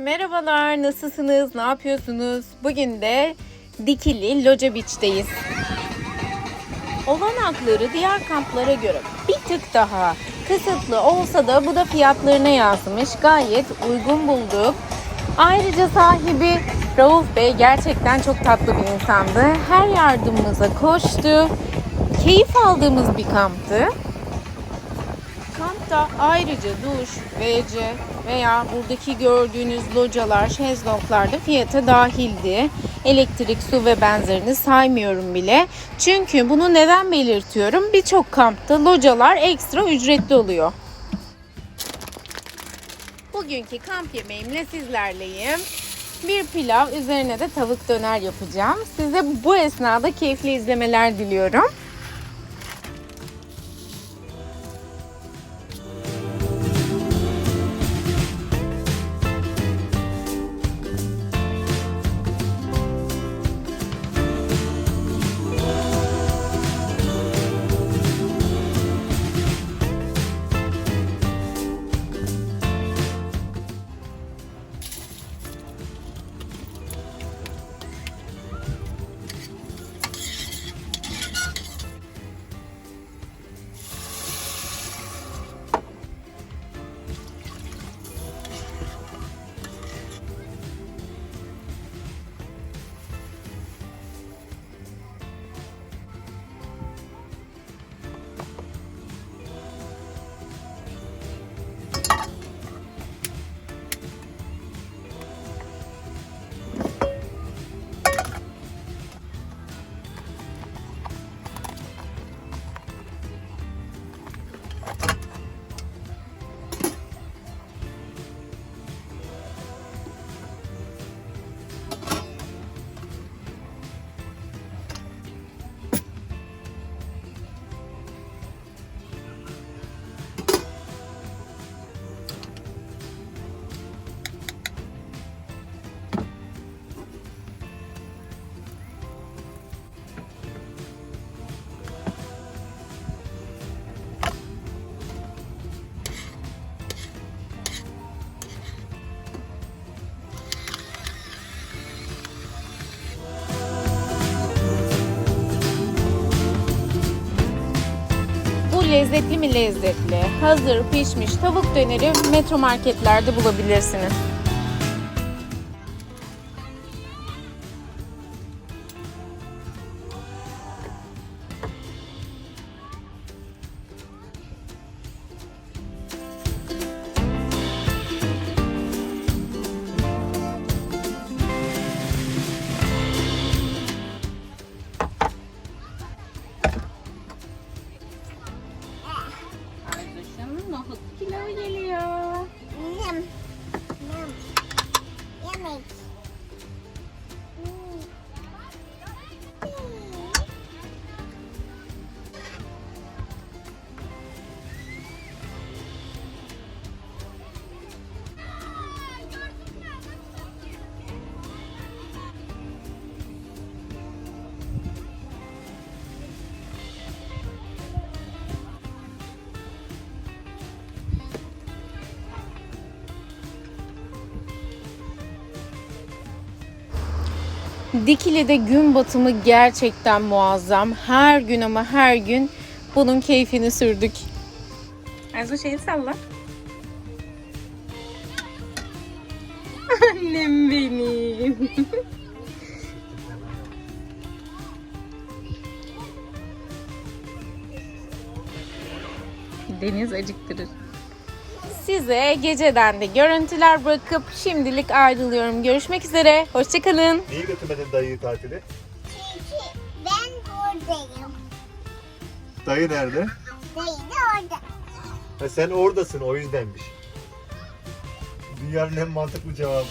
Merhabalar, nasılsınız? Ne yapıyorsunuz? Bugün de Dikili Loca Beach'teyiz. Olanakları diğer kamplara göre bir tık daha kısıtlı olsa da bu da fiyatlarına yansımış. Gayet uygun bulduk. Ayrıca sahibi Rauf Bey gerçekten çok tatlı bir insandı. Her yardımımıza koştu. Keyif aldığımız bir kamptı. Kampta ayrıca duş, WC veya buradaki gördüğünüz localar, şezlonglar da fiyata dahildi. Elektrik, su ve benzerini saymıyorum bile. Çünkü bunu neden belirtiyorum? Birçok kampta localar ekstra ücretli oluyor. Bugünkü kamp yemeğimle sizlerleyim. Bir pilav, üzerine de tavuk döner yapacağım. Size bu esnada keyifli izlemeler diliyorum. Lezzetli mi lezzetli? Hazır pişmiş tavuk döneri metro marketlerde bulabilirsiniz. Dikili'de gün batımı gerçekten muazzam. Her gün ama her gün bunun keyfini sürdük. Arzu şeyi salla. Annem benim. Deniz acıktırır. Size geceden de görüntüler bırakıp şimdilik ayrılıyorum. Görüşmek üzere. Hoşçakalın. Niye götürmedin dayıyı tatile? Çünkü ben buradayım. Dayı nerede? Dayı da orada. Ha, sen oradasın o yüzdenmiş. Dünyanın en mantıklı cevabı.